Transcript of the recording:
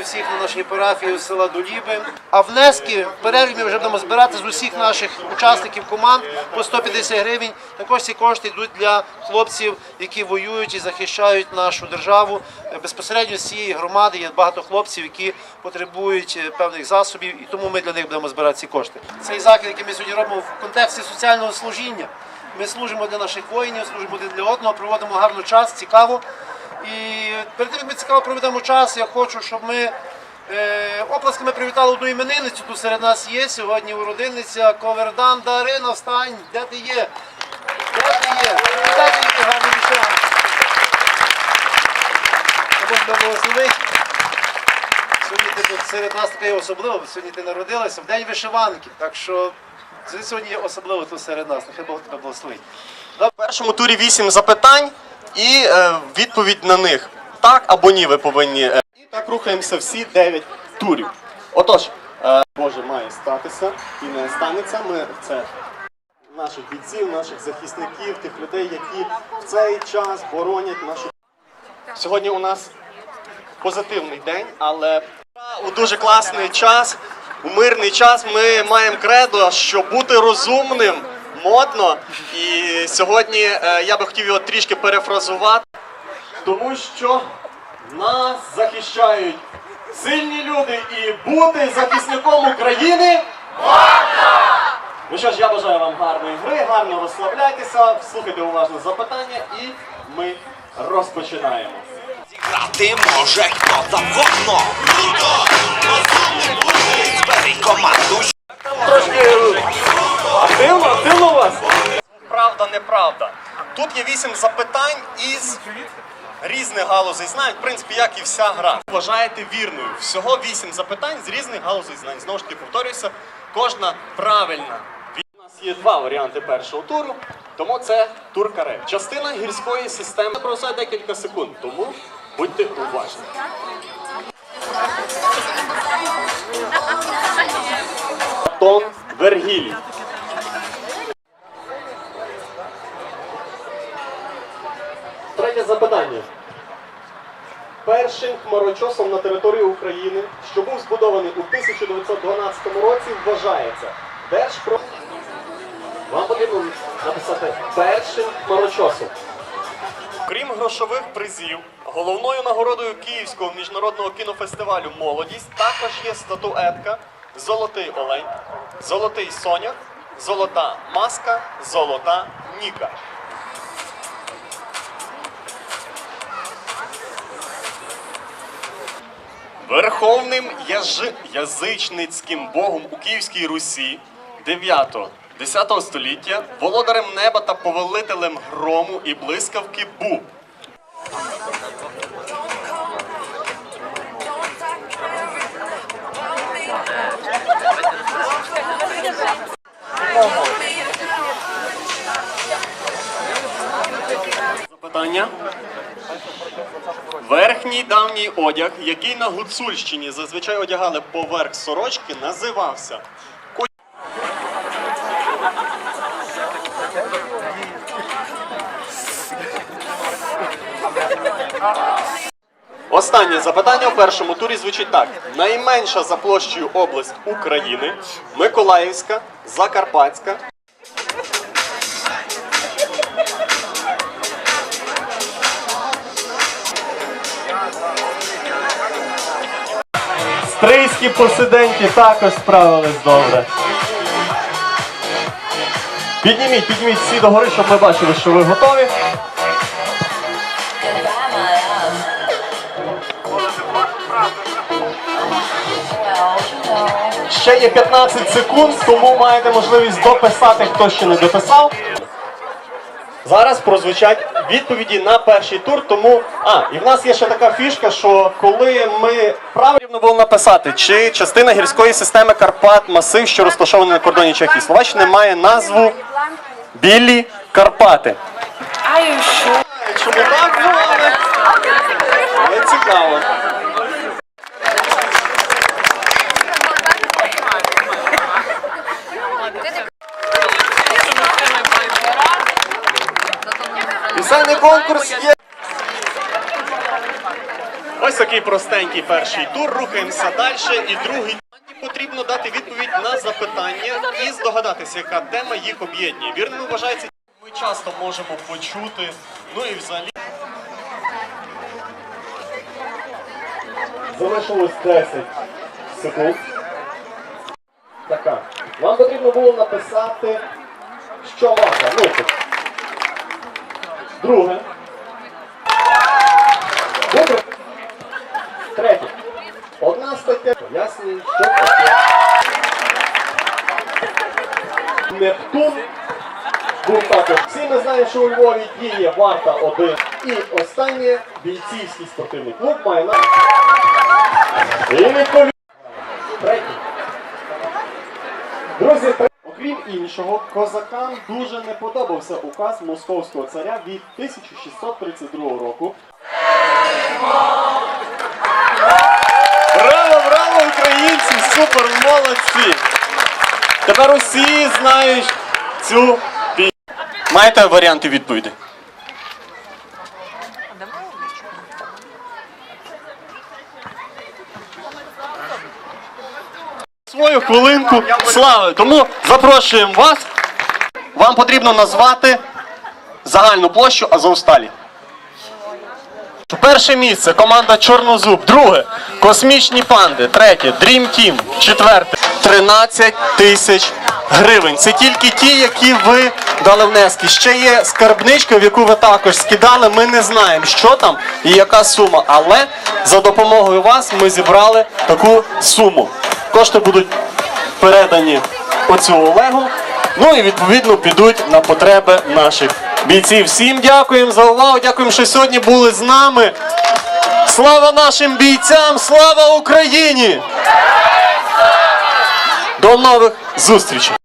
Вітаю всіх на нашій парафії з села Доліби. А внески в перерві ми вже будемо збирати з усіх наших учасників команд по 150 гривень. Також ці кошти йдуть для хлопців, які воюють і захищають нашу державу. Безпосередньо з цієї громади є багато хлопців, які потребують е, певних засобів, і тому ми для них будемо збирати ці кошти. Цей захід, який ми сьогодні робимо в контексті соціального служіння. Ми служимо для наших воїнів, служимо для одного, проводимо гарно час, цікаво. І перед тим, як ми цікаво проведемо час, я хочу, щоб ми е, оплесками привітали одну іменинницю. Тут серед нас є сьогодні уродинниця Ковердан Дарина. Встань, де ти є? Де ти є? Ти є, гарний вічером? Бог. Сьогодні ти тут серед нас така є особлива, бо сьогодні ти народилася в день вишиванки. Так що сьогодні є особливо тут серед нас. Нехай Бог тебе благословить. В першому турі вісім запитань і е, відповідь на них. Так або ні, ви повинні. е, І так рухаємося всі дев'ять турів. Отож, е, Боже має статися і не станеться. Ми це наших бійців, наших захисників, тих людей, які в цей час боронять нашу. Сьогодні у нас позитивний день, але у дуже класний час, у мирний час ми маємо кредо, що бути розумним модно. І сьогодні е, я би хотів його трішки перефразувати, тому що нас захищають сильні люди і бути захисником України. Ну що ж, я бажаю вам гарної гри, гарно розслабляйтеся, слухайте уважно запитання і ми розпочинаємо. Грати може хто завгодно. Круто! Розумний бути! Збери команду. Активно, активно у вас? Правда, неправда. Тут є вісім запитань із різних галузей знань, в принципі, як і вся гра. Вважаєте вірною. Всього вісім запитань з різних галузей знань. Знову ж таки, повторююся, кожна правильна. У нас є два варіанти першого туру, тому це тур каре. Частина гірської системи провисає декілька секунд, тому будьте уважні. Тон Вергілій. Третє запитання. Першим хмарочосом на території України, що був збудований у 1912 році, вважається Держпро... Вам потрібно написати першим хмарочосом. Крім грошових призів, головною нагородою Київського міжнародного кінофестивалю Молодість також є статуетка Золотий Олень, Золотий Соняк, Золота Маска, Золота Ніка. Верховним яж- язичницьким богом у Київській Русі 9-10 століття, володарем неба та повелителем грому і блискавки був. Запитання. Верхній давній одяг, який на Гуцульщині зазвичай одягали поверх сорочки, називався Останнє запитання в першому турі звучить так: найменша за площею область України Миколаївська, Закарпатська, Стрийські посиденьки також справились добре. Підніміть, підніміть всі догори, щоб ми бачили, що ви готові. Ще є 15 секунд, тому маєте можливість дописати, хто ще не дописав. Зараз прозвучать відповіді на перший тур. Тому а і в нас є ще така фішка, що коли ми правильно було написати, чи частина гірської системи Карпат масив, що розташований на кордоні Чехії Словаччини, має назву Білі Карпати. А що? Чому так але, але цікаво. Пісенний конкурс є. Ось такий простенький перший тур. Рухаємося далі. І другий потрібно дати відповідь на запитання і здогадатися, яка тема їх об'єднує. Вірними вважається, ми часто можемо почути. Ну і взагалі. Залишилось 10 секунд. Така. Вам потрібно було написати, що варто. Ну. Друге. Добре. Третє. Одна стаття. Пояснює, що таке. Нептун. Був також. Всі ми знаємо, що у Львові діє варта 1. І останнє бійцівський спортивний клуб має на. І відповідь. Третє. Друзі, тре- іншого, козакам дуже не подобався указ московського царя від 1632 року. Браво, браво, українці! Супер, молодці! Тепер усі знають цю пісню. Маєте варіанти відповіді? Свою хвилинку слави. Тому запрошуємо вас. Вам потрібно назвати загальну площу Азовсталі. Перше місце команда Чорнозуб. Друге космічні панди. Третє Dream Team. Четверте 13 тисяч гривень. Це тільки ті, які ви дали внески. Ще є скарбничка, в яку ви також скидали. Ми не знаємо, що там і яка сума. Але за допомогою вас ми зібрали таку суму. Кошти будуть передані оцю Олегу. Ну і відповідно підуть на потреби наших бійців. Всім дякуємо за увагу. Дякуємо, що сьогодні були з нами. Слава нашим бійцям! Слава Україні! До нових зустрічей!